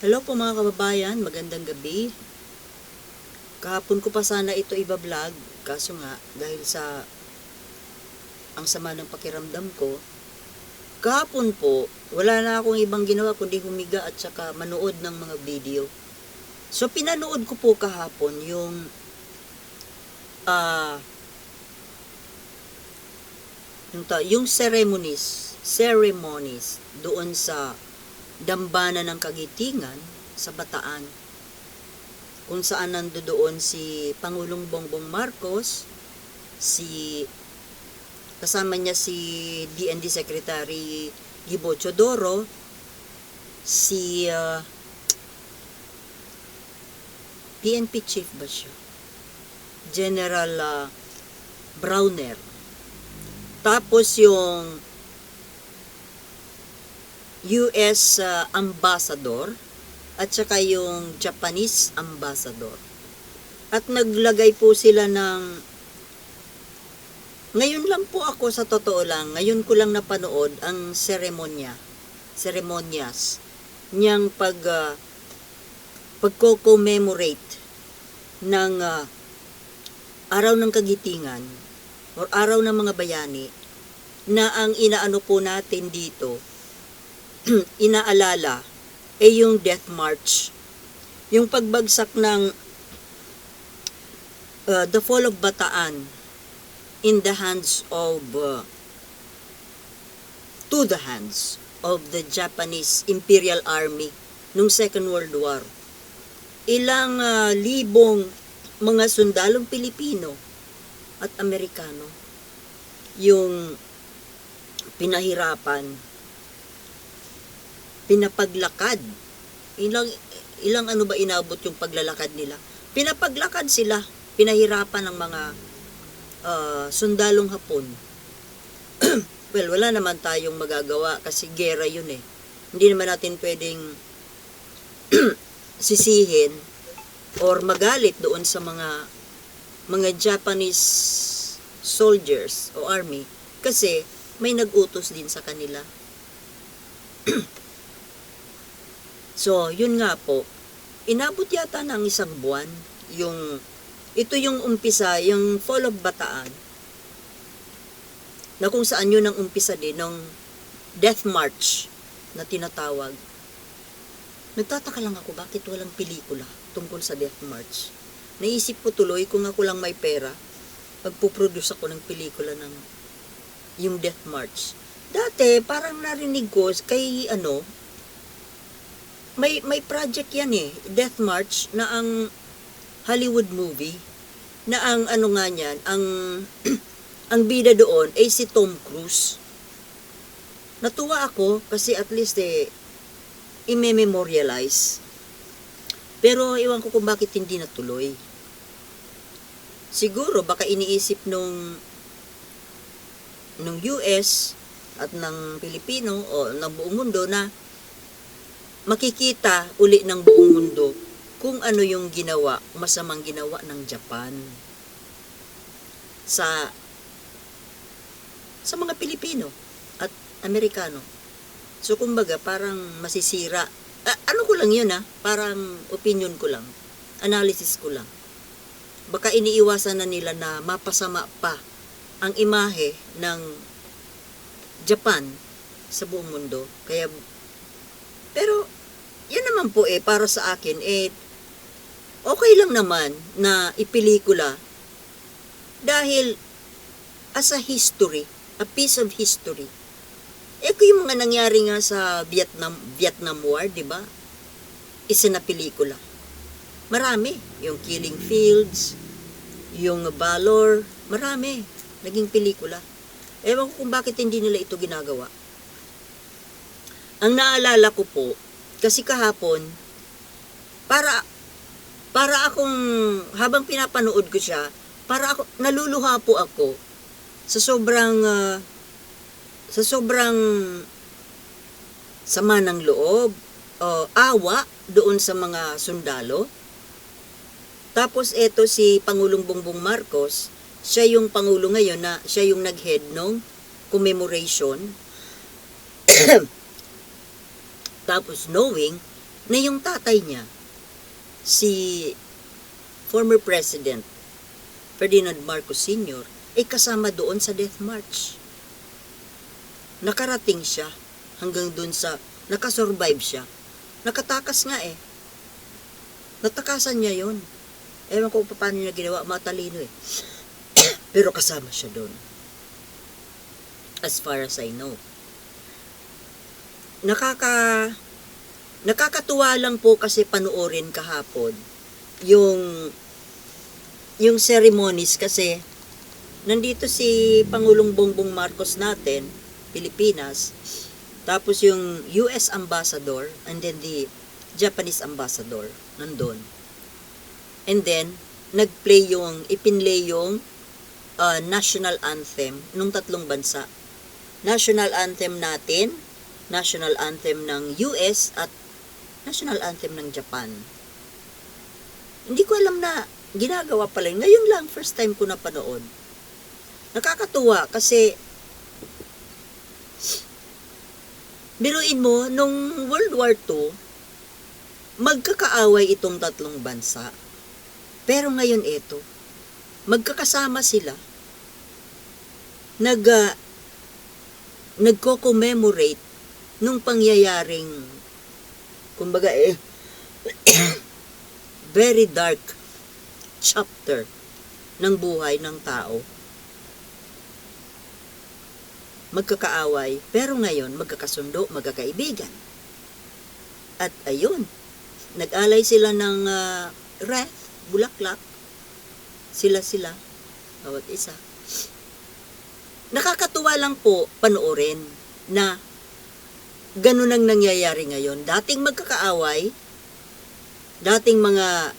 Hello po mga kababayan, magandang gabi. Kahapon ko pa sana ito iba-vlog, kaso nga dahil sa ang sama ng pakiramdam ko, kahapon po, wala na akong ibang ginawa kundi humiga at saka manood ng mga video. So pinanood ko po kahapon yung ah yung, ta- yung ceremonies, ceremonies doon sa dambana ng kagitingan sa Bataan kung saan nandoon si Pangulong Bongbong Marcos, si kasama niya si DND Secretary Gibo Chodoro, si ah, PNP Chief ba siya? General ah, Browner. Tapos yung US uh, ambassador at saka yung Japanese ambassador. At naglagay po sila ng ngayon lang po ako sa totoo lang, ngayon ko lang napanood ang seremonya, seremonyas niyang pag uh, pagko-commemorate ng uh, araw ng kagitingan or araw ng mga bayani na ang inaano po natin dito inaalala ay yung death march. Yung pagbagsak ng uh, the fall of Bataan in the hands of uh, to the hands of the Japanese Imperial Army nung Second World War. Ilang uh, libong mga sundalong Pilipino at Amerikano yung pinahirapan pinapaglakad. Ilang ilang ano ba inabot yung paglalakad nila? Pinapaglakad sila, pinahirapan ng mga uh, sundalong Hapon. well, wala naman tayong magagawa kasi gera yun eh. Hindi naman natin pwedeng sisihin or magalit doon sa mga mga Japanese soldiers o army kasi may nag-utos din sa kanila. So, yun nga po. Inabot yata ng isang buwan yung ito yung umpisa, yung Fall of Bataan na kung saan yun ang umpisa din ng Death March na tinatawag. Nagtataka lang ako bakit walang pelikula tungkol sa Death March. Naisip ko tuloy kung ako lang may pera, magpuproduce ako ng pelikula ng yung Death March. Dati, parang narinig ko kay ano, may may project yan eh, Death March na ang Hollywood movie na ang ano nga niyan, ang ang bida doon ay si Tom Cruise. Natuwa ako kasi at least eh i-memorialize. Pero iwan ko kung bakit hindi natuloy. Siguro baka iniisip nung nung US at ng Pilipino o ng buong mundo na makikita uli ng buong mundo kung ano yung ginawa, masamang ginawa ng Japan sa sa mga Pilipino at Amerikano. So kumbaga parang masisira. Ah, ano ko lang yun ah, parang opinion ko lang, analysis ko lang. Baka iniiwasan na nila na mapasama pa ang imahe ng Japan sa buong mundo. Kaya pero, yan naman po eh, para sa akin, eh, okay lang naman na ipelikula dahil as a history, a piece of history. Eh, kung yung mga nangyari nga sa Vietnam, Vietnam War, di ba? Isa na pelikula. Marami. Yung Killing Fields, yung Valor, marami. Naging pelikula. Ewan ko kung bakit hindi nila ito ginagawa. Ang naalala ko po, kasi kahapon, para para akong habang pinapanood ko siya, para ako naluluha po ako sa sobrang ah, sa sobrang sama ng loob, o awa doon sa mga sundalo. Tapos eto si Pangulong Bongbong Marcos, siya yung pangulo ngayon na siya yung nag-head nung commemoration Tapos knowing na yung tatay niya, si former President Ferdinand Marcos Sr., ay kasama doon sa death march. Nakarating siya hanggang doon sa, nakasurvive siya. Nakatakas nga eh. Natakasan niya yon. Ewan ko paano niya ginawa, matalino eh. Pero kasama siya doon. As far as I know. Nakaka... Nakakatuwa lang po kasi panoorin kahapon yung yung ceremonies kasi nandito si Pangulong Bongbong Marcos natin, Pilipinas, tapos yung US Ambassador and then the Japanese Ambassador nandun. And then, nagplay yung, ipinlay yung uh, national anthem nung tatlong bansa. National anthem natin, national anthem ng US at national anthem ng Japan. Hindi ko alam na ginagawa pala yun. Ngayon lang, first time ko napanood. Nakakatuwa kasi biruin mo, nung World War II, magkakaaway itong tatlong bansa. Pero ngayon ito, magkakasama sila. Nag, uh, nagko-commemorate nung pangyayaring, kumbaga eh, very dark chapter ng buhay ng tao. Magkakaaway, pero ngayon magkakasundo, magkakaibigan. At ayun, nag-alay sila ng uh, wreath, bulaklak. Sila-sila, bawat isa. Nakakatuwa lang po panoorin na ganun ang nangyayari ngayon. Dating magkakaaway, dating mga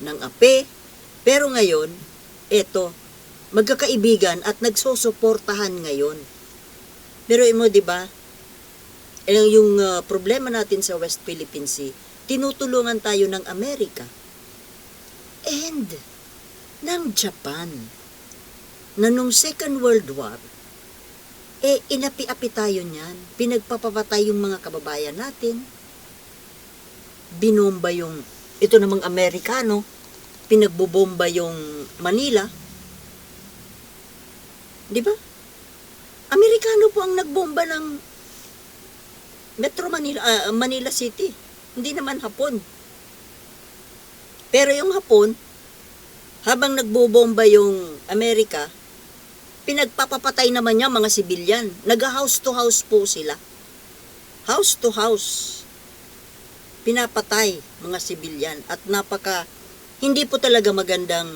ng ape, pero ngayon, eto, magkakaibigan at nagsosuportahan ngayon. Pero mo, di ba? eh, Yung uh, problema natin sa West Philippine Sea, tinutulungan tayo ng Amerika and ng Japan na nung Second World War, eh inapi-api tayo niyan. Pinagpapapatay yung mga kababayan natin. Binomba yung, ito namang Amerikano, pinagbobomba yung Manila. Di ba? Amerikano po ang nagbomba ng Metro Manila, ah, Manila City. Hindi naman Hapon. Pero yung Hapon, habang nagbobomba yung Amerika, pinagpapapatay naman niya mga sibilyan. Nag-house to house po sila. House to house. Pinapatay mga sibilyan at napaka hindi po talaga magandang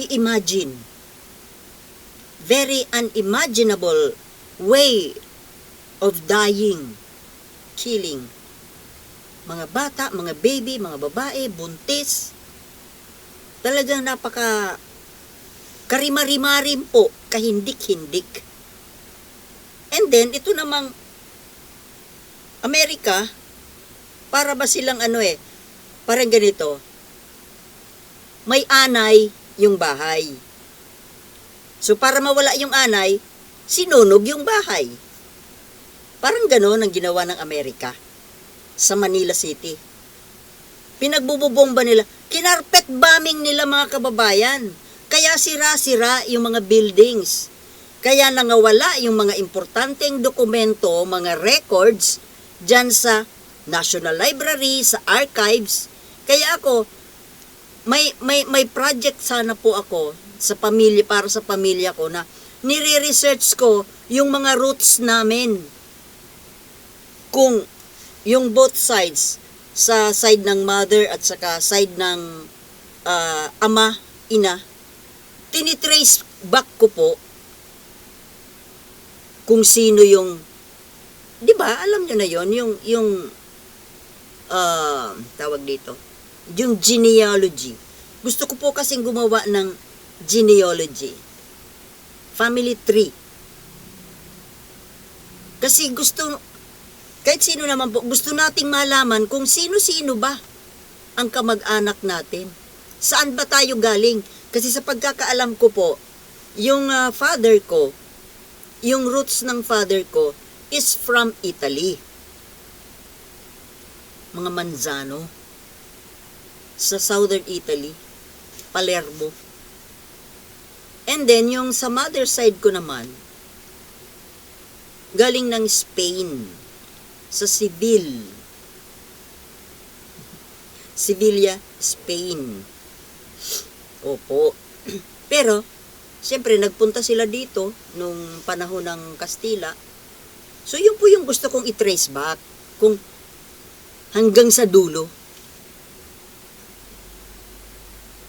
i-imagine. Very unimaginable way of dying, killing. Mga bata, mga baby, mga babae, buntis. Talagang napaka karima-rimarim po, kahindik-hindik. And then, ito namang Amerika, para ba silang ano eh, parang ganito, may anay yung bahay. So, para mawala yung anay, sinunog yung bahay. Parang gano'n ang ginawa ng Amerika sa Manila City. Pinagbubobomba nila, kinarpet bombing nila mga kababayan. Kaya sira-sira yung mga buildings. Kaya nangawala yung mga importanteng dokumento, mga records, dyan sa National Library, sa archives. Kaya ako, may, may, may project sana po ako sa pamilya, para sa pamilya ko na nire-research ko yung mga roots namin. Kung yung both sides, sa side ng mother at saka side ng ah, ama, ina, tinitrace back ko po kung sino yung 'di ba alam nyo na yon yung yung ah, tawag dito yung genealogy. Gusto ko po kasing gumawa ng genealogy. Family tree. Kasi gusto kahit sino naman po gusto nating malaman kung sino-sino ba ang kamag-anak natin. Saan ba tayo galing kasi sa pagkakaalam ko po, yung ah, father ko, yung roots ng father ko is from Italy. mga Manzano, sa southern Italy, Palermo. And then, yung sa mother side ko naman, galing ng Spain, sa Seville. Sevilla, Spain. Opo. Pero, siyempre, nagpunta sila dito nung panahon ng Kastila. So, yun po yung gusto kong i-trace back. Kung hanggang sa dulo.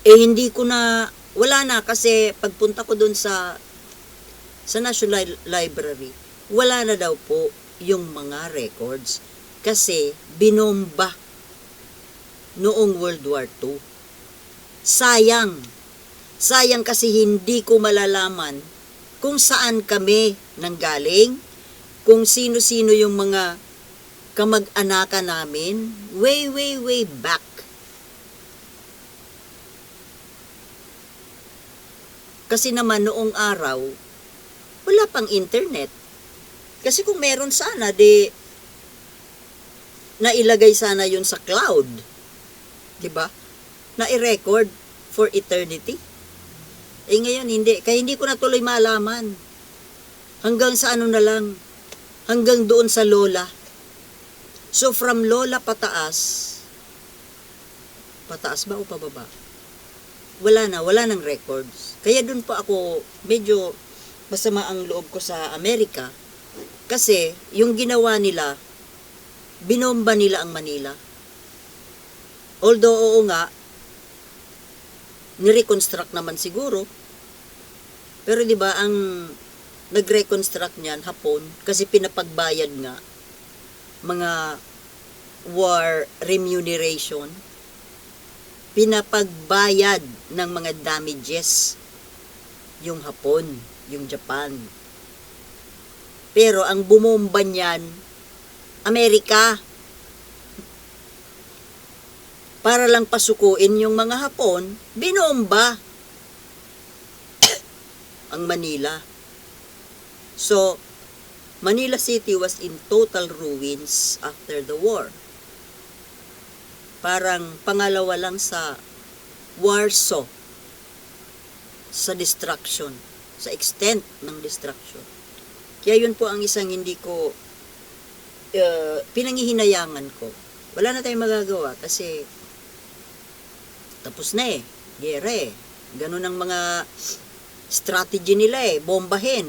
Eh, hindi ko na, wala na kasi pagpunta ko dun sa sa National Li- Library, wala na daw po yung mga records kasi binomba noong World War II. Sayang. Sayang kasi hindi ko malalaman kung saan kami nanggaling, kung sino-sino yung mga kamag-anakan namin, way, way, way back. Kasi naman noong araw, wala pang internet. Kasi kung meron sana, di nailagay sana yun sa cloud. ba? Na i-record for eternity. Eh ngayon hindi, kaya hindi ko na tuloy malaman. Hanggang sa ano na lang, hanggang doon sa lola. So from lola pataas, pataas ba o pababa? Wala na, wala nang records. Kaya doon po ako medyo masama ang loob ko sa Amerika kasi yung ginawa nila, binomba nila ang Manila. Although oo nga, nireconstruct naman siguro. Pero di ba ang nag-reconstruct niyan hapon kasi pinapagbayad nga mga war remuneration pinapagbayad ng mga damages yung Hapon, yung Japan. Pero ang bumomba niyan, Amerika. Para lang pasukuin yung mga Hapon, binomba ang Manila. So, Manila City was in total ruins after the war. Parang pangalawa lang sa Warsaw sa destruction, sa extent ng destruction. Kaya yun po ang isang hindi ko uh, pinangihinayangan ko. Wala na tayong magagawa kasi tapos na eh. Gera eh. Ganun ang mga strategy nila eh. Bombahin.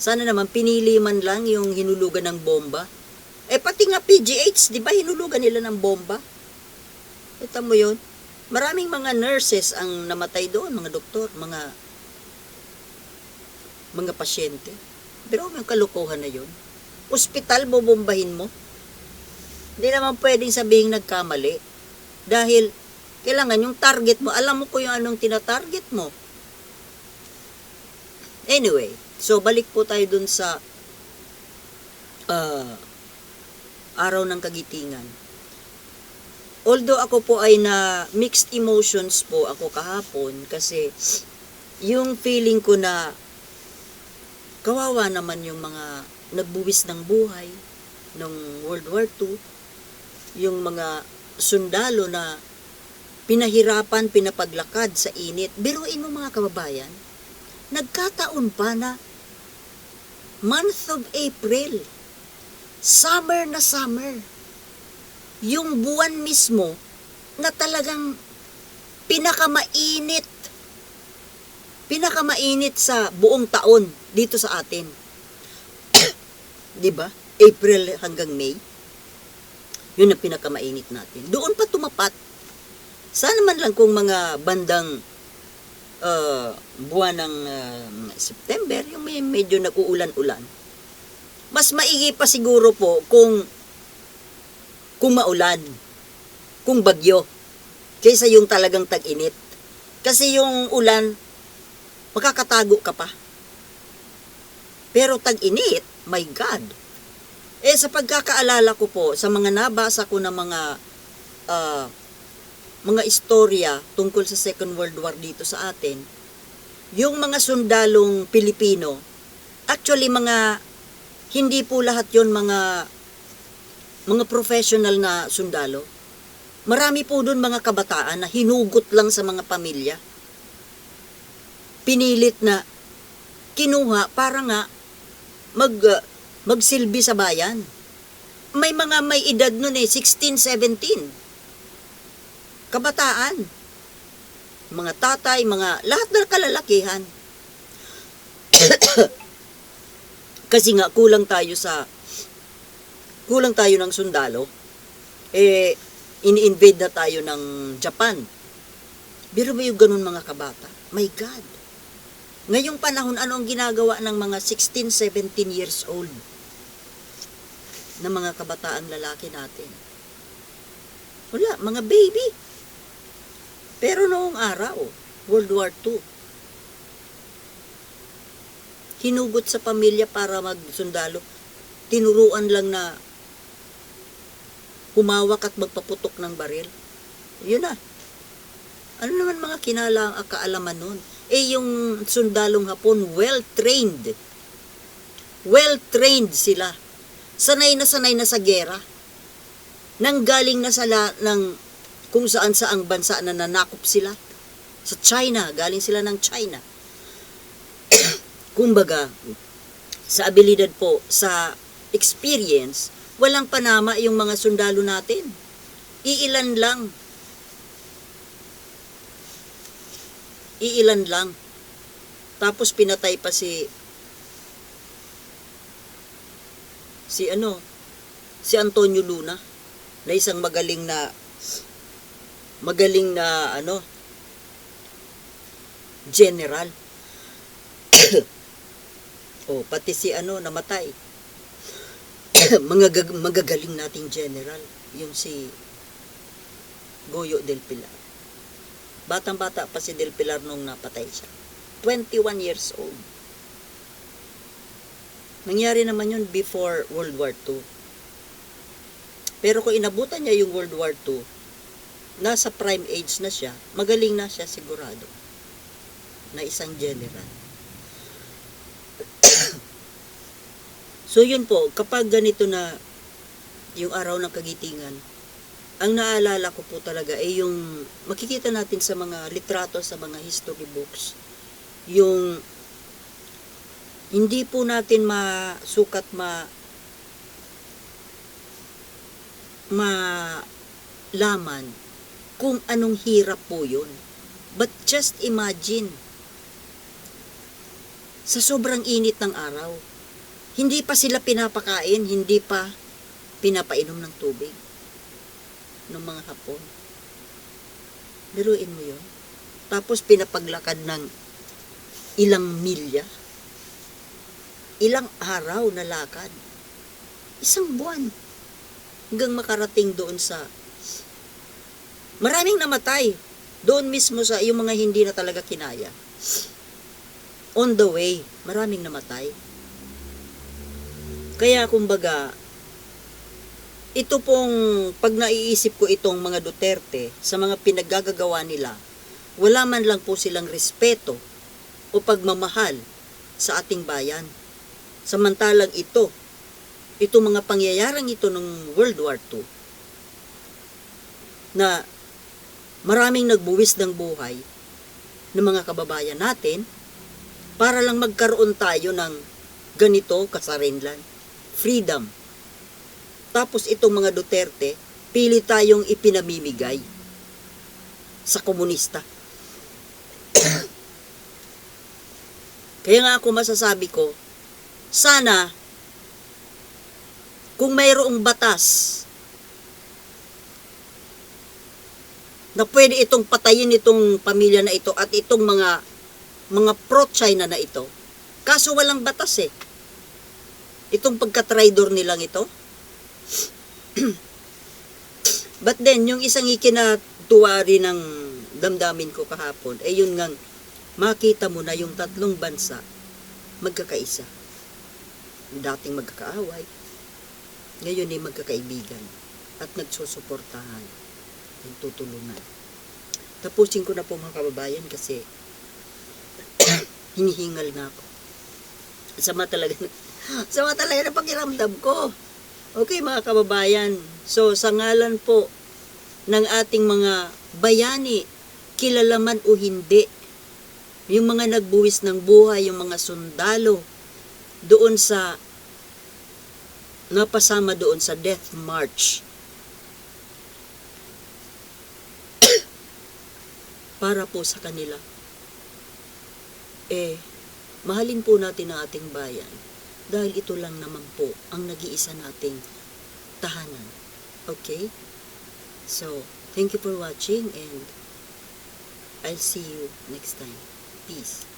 Sana naman pinili man lang yung hinulugan ng bomba. Eh pati nga PGH, di ba hinulugan nila ng bomba? Ito mo yun. Maraming mga nurses ang namatay doon, mga doktor, mga mga pasyente. Pero may kalukuhan na yun. Ospital, bobombahin mo. Hindi naman pwedeng sabihin nagkamali. Dahil, kailangan yung target mo, alam mo ko yung anong tinatarget mo. Anyway, so balik po tayo dun sa uh, araw ng kagitingan. Although ako po ay na mixed emotions po ako kahapon kasi yung feeling ko na kawawa naman yung mga nagbuwis ng buhay ng World War II, yung mga sundalo na pinahirapan, pinapaglakad sa init. Biruin mo mga kababayan, nagkataon pa na month of April, summer na summer, yung buwan mismo na talagang pinakamainit pinakamainit sa buong taon dito sa atin. 'Di ba? April hanggang May. 'Yun ang pinakamainit natin. Doon pa tumapat. Sana man lang kung mga bandang uh, buwan ng uh, September, yung may medyo nag-uulan-ulan. Mas maigi pa siguro po kung kung maulan, kung bagyo, kaysa yung talagang tag-init. Kasi yung ulan, makakatago ka pa. Pero tag-init, my God. Eh sa pagkakaalala ko po, sa mga nabasa ko na mga uh, mga istorya tungkol sa Second World War dito sa atin, yung mga sundalong Pilipino, actually mga, hindi po lahat yon mga mga professional na sundalo. Marami po doon mga kabataan na hinugot lang sa mga pamilya. Pinilit na kinuha para nga mag, magsilbi sa bayan. May mga may edad nun eh, 16, 17. Kabataan. Mga tatay, mga lahat ng kalalakihan. Kasi nga kulang tayo sa kulang tayo ng sundalo. Eh ini-invade na tayo ng Japan. Biro ba yung ganun mga kabata? My God. Ngayong panahon, ano ang ginagawa ng mga 16, 17 years old na mga kabataang lalaki natin? Wala, mga baby. Pero noong araw, World War II, hinugot sa pamilya para magsundalo, tinuruan lang na humawak at magpaputok ng baril. Yun na. Ano naman mga kinalang kaalaman nun? Eh, yung sundalong hapon, well-trained. Well-trained sila. Sanay na sanay na sa gera. Nanggaling na sila ng kung saan saang bansa na nanakop sila. Sa China, galing sila ng China. Kumbaga, sa abilidad po, sa experience, walang panama yung mga sundalo natin. Iilan lang. Iilan lang. Tapos pinatay pa si si ano si Antonio Luna na isang magaling na magaling na ano general. oh, pati si ano namatay. mga gag- magagaling nating general, yung si Goyo del Pilar. Batang-bata pa si Del Pilar nung napatay siya. 21 years old. Nangyari naman yun before World War II. Pero kung inabutan niya yung World War II, nasa prime age na siya, magaling na siya sigurado na isang general. So yun po, kapag ganito na yung araw ng kagitingan, ang naalala ko po talaga ay yung makikita natin sa mga litrato sa mga history books, yung hindi po natin masukat ma malaman kung anong hirap po yun. But just imagine, sa sobrang init ng araw, hindi pa sila pinapakain, hindi pa pinapainom ng tubig ng mga hapon. Biruin mo yun. Tapos pinapaglakad ng ilang milya, ilang araw na lakad, isang buwan, hanggang makarating doon sa maraming namatay doon mismo sa yung mga hindi na talaga kinaya. On the way, maraming namatay. Kaya kumbaga, ito pong pag naiisip ko itong mga Duterte sa mga pinaggagawa nila, wala man lang po silang respeto o pagmamahal sa ating bayan. Samantalang ito, ito mga pangyayarang ito ng World War II, na maraming nagbuwis ng buhay ng mga kababayan natin para lang magkaroon tayo ng ganito kasarinlan freedom. Tapos itong mga Duterte, pili tayong ipinamimigay sa komunista. Kaya nga ako masasabi ko, sana kung mayroong batas na pwede itong patayin itong pamilya na ito at itong mga mga pro-China na ito. Kaso walang batas eh itong pagka-traidor nilang ito. But then, yung isang ikinatuwa rin ng damdamin ko kahapon, ay yun ngang makita mo na yung tatlong bansa magkakaisa. Dating magkakaaway, ngayon ay magkakaibigan at nagsusuportahan, nagtutulungan. Tapusin ko na po mga kababayan kasi hinihingal na ako. Sama talaga Sama talaga na pakiramdam ko. Okay mga kababayan, so sa ngalan po ng ating mga bayani, kilala man o hindi, yung mga nagbuwis ng buhay, yung mga sundalo, doon sa, napasama doon sa Death March, para po sa kanila. Eh, mahalin po natin ang ating bayan dahil ito lang naman po ang nag-iisa nating tahanan. Okay? So, thank you for watching and I'll see you next time. Peace.